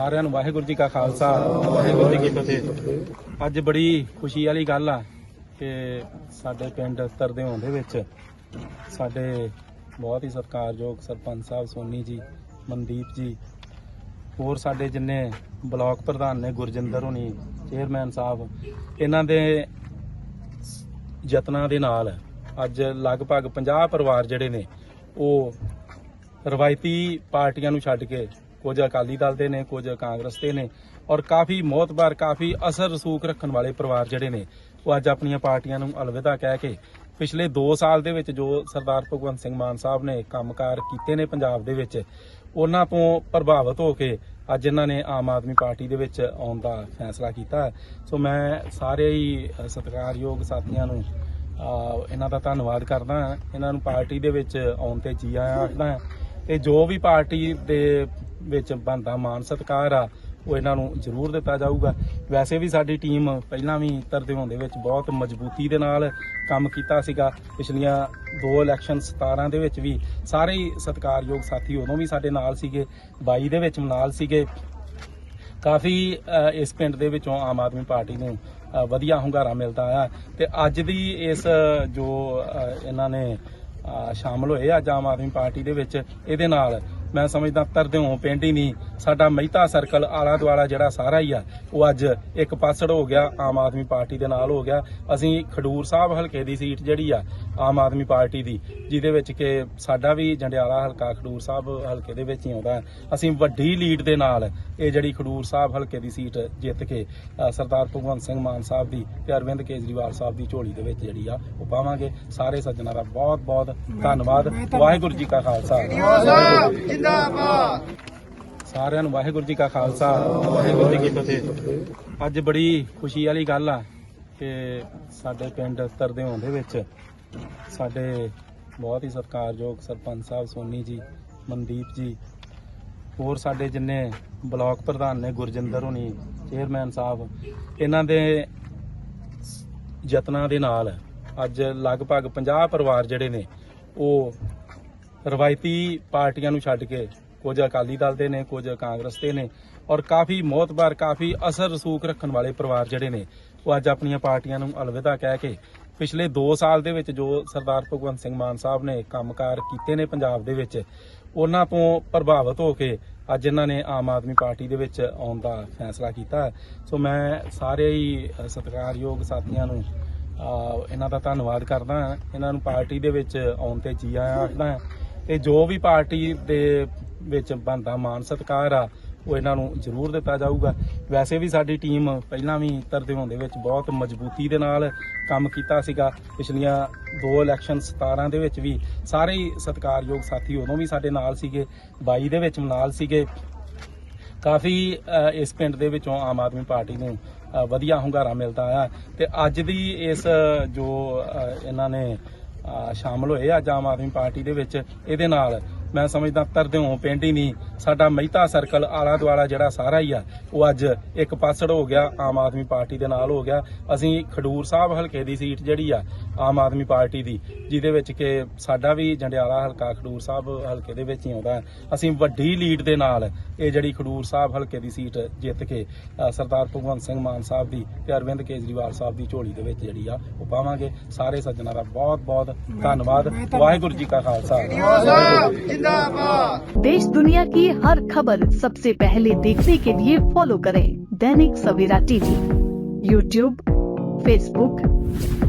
ਸਾਰਿਆਂ ਨੂੰ ਵਾਹਿਗੁਰੂ ਜੀ ਕਾ ਖਾਲਸਾ, ਵਾਹਿਗੁਰੂ ਜੀ ਕੀ ਫਤਿਹ। ਅੱਜ ਬੜੀ ਖੁਸ਼ੀ ਵਾਲੀ ਗੱਲ ਆ ਕਿ ਸਾਡੇ ਪਿੰਡ ਤਰਦਿਓਂ ਦੇ ਵਿੱਚ ਸਾਡੇ ਬਹੁਤ ਹੀ ਸਤਿਕਾਰਯੋਗ ਸਰਪੰਚ ਸਾਹਿਬ ਸੋਨੀ ਜੀ, ਮਨਦੀਪ ਜੀ, ਹੋਰ ਸਾਡੇ ਜਿੰਨੇ ਬਲਾਕ ਪ੍ਰਧਾਨ ਨੇ ਗੁਰਜਿੰਦਰ ਹੋਣੀ, ਚੇਅਰਮੈਨ ਸਾਹਿਬ, ਇਹਨਾਂ ਦੇ ਯਤਨਾਂ ਦੇ ਨਾਲ ਅੱਜ ਲਗਭਗ 50 ਪਰਿਵਾਰ ਜਿਹੜੇ ਨੇ, ਉਹ ਰਵਾਇਤੀ ਪਾਰਟੀਆਂ ਨੂੰ ਛੱਡ ਕੇ ਕੁਝ ਅਕਾਲੀ ਦਲ ਦੇ ਨੇ, ਕੁਝ ਕਾਂਗਰਸ ਦੇ ਨੇ ਔਰ ਕਾਫੀ ਮੋਤਬਾਰ ਕਾਫੀ ਅਸਰ ਰਸੂਖ ਰੱਖਣ ਵਾਲੇ ਪਰਿਵਾਰ ਜਿਹੜੇ ਨੇ, ਉਹ ਅੱਜ ਆਪਣੀਆਂ ਪਾਰਟੀਆਂ ਨੂੰ ਅਲਵਿਦਾ ਕਹਿ ਕੇ ਪਿਛਲੇ 2 ਸਾਲ ਦੇ ਵਿੱਚ ਜੋ ਸਰਦਾਰ ਭਗਵੰਤ ਸਿੰਘ ਮਾਨ ਸਾਹਿਬ ਨੇ ਕੰਮਕਾਰ ਕੀਤੇ ਨੇ ਪੰਜਾਬ ਦੇ ਵਿੱਚ, ਉਹਨਾਂ ਤੋਂ ਪ੍ਰਭਾਵਿਤ ਹੋ ਕੇ ਅੱਜ ਇਹਨਾਂ ਨੇ ਆਮ ਆਦਮੀ ਪਾਰਟੀ ਦੇ ਵਿੱਚ ਆਉਣ ਦਾ ਫੈਸਲਾ ਕੀਤਾ ਸੋ ਮੈਂ ਸਾਰੇ ਹੀ ਸਤਿਕਾਰਯੋਗ ਸਾਥੀਆਂ ਨੂੰ ਇਹਨਾਂ ਦਾ ਧੰਨਵਾਦ ਕਰਦਾ ਇਹਨਾਂ ਨੂੰ ਪਾਰਟੀ ਦੇ ਵਿੱਚ ਆਉਣ ਤੇ ਜੀ ਆਇਆਂ ਆਖਦਾ ਤੇ ਜੋ ਵੀ ਪਾਰਟੀ ਦੇ ਵਿੱਚ ਬਣਦਾ ਮਾਨ ਸਤਿਕਾਰ ਆ, ਉਹ ਇਹਨਾਂ ਨੂੰ ਜ਼ਰੂਰ ਦਿੱਤਾ ਜਾਊਗਾ। ਵੈਸੇ ਵੀ ਸਾਡੀ ਟੀਮ ਪਹਿਲਾਂ ਵੀ ਤਰਦਿਓਂ ਦੇ ਵਿੱਚ ਬਹੁਤ ਮਜ਼ਬੂਤੀ ਦੇ ਨਾਲ ਕੰਮ ਕੀਤਾ ਸੀਗਾ। ਪਿਛਲੀਆਂ ਦੋ ਇਲੈਕਸ਼ਨ 17 ਦੇ ਵਿੱਚ ਵੀ ਸਾਰੇ ਹੀ ਸਤਿਕਾਰਯੋਗ ਸਾਥੀ ਉਦੋਂ ਵੀ ਸਾਡੇ ਨਾਲ ਸੀਗੇ 22 ਦੇ ਵਿੱਚ ਨਾਲ ਸੀਗੇ। ਕਾਫੀ ਇਸ ਪਿੰਡ ਦੇ ਵਿੱਚੋਂ ਆਮ ਆਦਮੀ ਪਾਰਟੀ ਨੂੰ ਵਧੀਆ ਹੁੰਗਾਰਾ ਮਿਲਦਾ ਆ। ਤੇ ਅੱਜ ਦੀ ਇਸ, ਜੋ ਇਹਨਾਂ ਨੇ ਸ਼ਾਮਲ ਹੋਏ ਅੱਜ ਆਮ ਆਦਮੀ ਪਾਰਟੀ ਦੇ ਵਿੱਚ ਇਹਦੇ ਨਾਲ ਮੈਂ ਸਮਝਦਾ ਤਰਦਿਓਂ ਪਿੰਡ ਹੀ ਨਹੀਂ ਸਾਡਾ ਮਹਿਤਾ ਸਰਕਲ ਆਲਾ ਦੁਆਲਾ ਜਿਹੜਾ ਸਾਰਾ ਹੀ ਆ ਉਹ ਅੱਜ ਇੱਕ ਪਾਸੜ ਹੋ ਗਿਆ ਆਮ ਆਦਮੀ ਪਾਰਟੀ ਦੇ ਨਾਲ ਹੋ ਗਿਆ। ਅਸੀਂ ਖਡੂਰ ਸਾਹਿਬ ਹਲਕੇ ਦੀ ਸੀਟ ਜਿਹੜੀ ਆ ਆਮ ਆਦਮੀ ਪਾਰਟੀ ਦੀ ਜਿਹਦੇ ਵਿੱਚ ਕਿ ਸਾਡਾ ਵੀ ਜੰਡਿਆਲਾ ਹਲਕਾ ਖਡੂਰ ਸਾਹਿਬ ਹਲਕੇ ਦੇ ਵਿੱਚ ਹੀ ਆਉਂਦਾ। ਅਸੀਂ ਵੱਡੀ ਲੀਡ ਦੇ ਨਾਲ ਇਹ ਜਿਹੜੀ ਖਡੂਰ ਸਾਹਿਬ ਹਲਕੇ ਦੀ ਸੀਟ ਜਿੱਤ ਕੇ ਸਰਦਾਰ ਭਗਵੰਤ ਸਿੰਘ ਮਾਨ ਸਾਹਿਬ ਦੀ ਤੇ ਅਰਵਿੰਦ ਕੇਜਰੀਵਾਲ ਸਾਹਿਬ ਦੀ ਝੋਲੀ ਦੇ ਵਿੱਚ ਜਿਹੜੀ ਆ ਉਹ ਪਾਵਾਂਗੇ। ਸਾਰੇ ਸੱਜਣਾ ਦਾ ਬਹੁਤ ਬਹੁਤ ਧੰਨਵਾਦ ਵਾਹਿਗੁਰੂ ਜੀ ਕਾ ਖਾਲਸਾ। ਸਾਰਿਆਂ ਨੂੰ ਵਾਹਿਗੁਰੂ ਜੀ ਕਾ ਖਾਲਸਾ, ਵਾਹਿਗੁਰੂ ਜੀ ਕੀ ਫਤਿਹ। ਅੱਜ ਬੜੀ ਖੁਸ਼ੀ ਵਾਲੀ ਗੱਲ ਆ ਕਿ ਸਾਡੇ ਪਿੰਡ ਤਰਦਿਓਂ ਦੇ ਵਿੱਚ ਸਾਡੇ ਬਹੁਤ ਹੀ ਸਤਿਕਾਰਯੋਗ ਸਰਪੰਚ ਸਾਹਿਬ ਸੋਨੀ ਜੀ, ਮਨਦੀਪ ਜੀ, ਹੋਰ ਸਾਡੇ ਜਿੰਨੇ ਬਲਾਕ ਪ੍ਰਧਾਨ ਨੇ ਗੁਰਜਿੰਦਰ ਹੋਣੀ, ਚੇਅਰਮੈਨ ਸਾਹਿਬ, ਇਹਨਾਂ ਦੇ ਯਤਨਾਂ ਦੇ ਨਾਲ ਅੱਜ ਲਗਭਗ 50 ਪਰਿਵਾਰ ਜਿਹੜੇ ਨੇ, ਉਹ ਰਵਾਇਤੀ ਪਾਰਟੀਆਂ ਨੂੰ ਛੱਡ ਕੇ ਕੁਝ ਅਕਾਲੀ ਦਲ ਦੇ ਨੇ, ਕੁਝ ਕਾਂਗਰਸ ਦੇ ਨੇ ਔਰ ਕਾਫੀ ਮੋਤਬਾਰ, ਕਾਫੀ ਅਸਰ ਰਸੂਖ ਰੱਖਣ ਵਾਲੇ ਪਰਿਵਾਰ ਜਿਹੜੇ ਨੇ, ਉਹ ਅੱਜ ਆਪਣੀਆਂ ਪਾਰਟੀਆਂ ਨੂੰ ਅਲਵਿਦਾ ਕਹਿ ਕੇ ਪਿਛਲੇ 2 ਸਾਲ ਦੇ ਵਿੱਚ ਜੋ ਸਰਦਾਰ ਭਗਵੰਤ ਸਿੰਘ ਮਾਨ ਸਾਹਿਬ ਨੇ ਕੰਮਕਾਰ ਕੀਤੇ ਨੇ ਪੰਜਾਬ ਦੇ ਵਿੱਚ, ਉਹਨਾਂ ਤੋਂ ਪ੍ਰਭਾਵਿਤ ਹੋ ਕੇ ਅੱਜ ਇਹਨਾਂ ਨੇ ਆਮ ਆਦਮੀ ਪਾਰਟੀ ਦੇ ਵਿੱਚ ਆਉਣ ਦਾ ਫੈਸਲਾ ਕੀਤਾ ਸੋ ਮੈਂ ਸਾਰੇ ਹੀ ਸਤਿਕਾਰਯੋਗ ਸਾਥੀਆਂ ਨੂੰ ਇਹਨਾਂ ਦਾ ਧੰਨਵਾਦ ਕਰਦਾ ਇਹਨਾਂ ਨੂੰ ਪਾਰਟੀ ਦੇ ਵਿੱਚ ਆਉਣ ਤੇ ਜੀ ਆਇਆਂ ਆਖਦਾ ਤੇ ਜੋ ਵੀ ਪਾਰਟੀ ਦੇ ਵਿੱਚ ਬਣਦਾ ਮਾਨ ਸਤਿਕਾਰ ਆ, ਉਹ ਇਹਨਾਂ ਨੂੰ ਜ਼ਰੂਰ ਦਿੱਤਾ ਜਾਊਗਾ। ਵੈਸੇ ਵੀ ਸਾਡੀ ਟੀਮ ਪਹਿਲਾਂ ਵੀ ਤਰਦਿਓਂ ਦੇ ਵਿੱਚ ਬਹੁਤ ਮਜ਼ਬੂਤੀ ਦੇ ਨਾਲ ਕੰਮ ਕੀਤਾ ਸੀਗਾ। ਪਿਛਲੀਆਂ ਦੋ ਇਲੈਕਸ਼ਨ 17 ਦੇ ਵਿੱਚ ਵੀ ਸਾਰੇ ਹੀ ਸਤਿਕਾਰਯੋਗ ਸਾਥੀ ਉਦੋਂ ਵੀ ਸਾਡੇ ਨਾਲ ਸੀਗੇ 22 ਦੇ ਵਿੱਚ ਨਾਲ ਸੀਗੇ। ਕਾਫੀ ਇਸ ਪਿੰਡ ਦੇ ਵਿੱਚੋਂ ਆਮ ਆਦਮੀ ਪਾਰਟੀ ਨੂੰ ਵਧੀਆ ਹੁੰਗਾਰਾ ਮਿਲਦਾ ਆ। ਤੇ ਅੱਜ ਦੀ ਇਸ, ਜੋ ਇਹਨਾਂ ਨੇ ਸ਼ਾਮਲ ਹੋਏ ਅੱਜ ਆਮ ਆਦਮੀ ਪਾਰਟੀ ਦੇ ਵਿੱਚ ਇਹਦੇ ਨਾਲ। ਮੈਂ ਸਮਝਦਾ ਤਰਦਿਓਂ ਪਿੰਡ ਹੀ ਨਹੀਂ, ਸਾਡਾ ਮਹਿਤਾ ਸਰਕਲ ਆਲਾ ਦੁਆਲਾ ਜਿਹੜਾ ਸਾਰਾ ਹੀ ਆ, ਉਹ ਅੱਜ ਇੱਕ ਪਾਸੜ ਹੋ ਗਿਆ, ਆਮ ਆਦਮੀ ਪਾਰਟੀ ਦੇ ਨਾਲ ਹੋ ਗਿਆ। ਅਸੀਂ ਖਡੂਰ ਸਾਹਿਬ ਹਲਕੇ ਦੀ ਸੀਟ ਜਿਹੜੀ ਆ ਆਮ ਆਦਮੀ ਪਾਰਟੀ ਦੀ ਜਿਹਦੇ ਵਿੱਚ ਕਿ ਸਾਡਾ ਵੀ ਜੰਡਿਆਲਾ ਹਲਕਾ ਖਡੂਰ ਸਾਹਿਬ ਹਲਕੇ ਦੇ ਵਿੱਚ ਹੀ ਆਉਂਦਾ ਹੈ। ਅਸੀਂ ਵੱਡੀ ਲੀਡ ਦੇ ਨਾਲ ਇਹ ਜਿਹੜੀ ਖਡੂਰ ਸਾਹਿਬ ਹਲਕੇ ਦੀ ਸੀਟ ਜਿੱਤ ਕੇ ਅ, ਸਰਦਾਰ ਭਗਵੰਤ ਸਿੰਘ ਮਾਨ ਸਾਹਿਬ ਦੀ ਤੇ ਅਰਵਿੰਦ ਕੇਜਰੀਵਾਲ ਸਾਹਿਬ ਦੀ ਝੋਲੀ ਦੇ ਵਿੱਚ ਜਿਹੜੀ ਆ ਉਹ ਪਾਵਾਂਗੇ ਸਾਰੇ ਸੱਜਣਾ ਦਾ ਬਹੁਤ ਬਹੁਤ ਧੰਨਵਾਦ ਵਾਹਿਗੁਰੂ ਜੀ ਕਾ ਖਾਲਸਾ देश दुनिया की हर खबर सबसे पहले देखने के लिए फॉलो करें Dainik Savera TV YouTube Facebook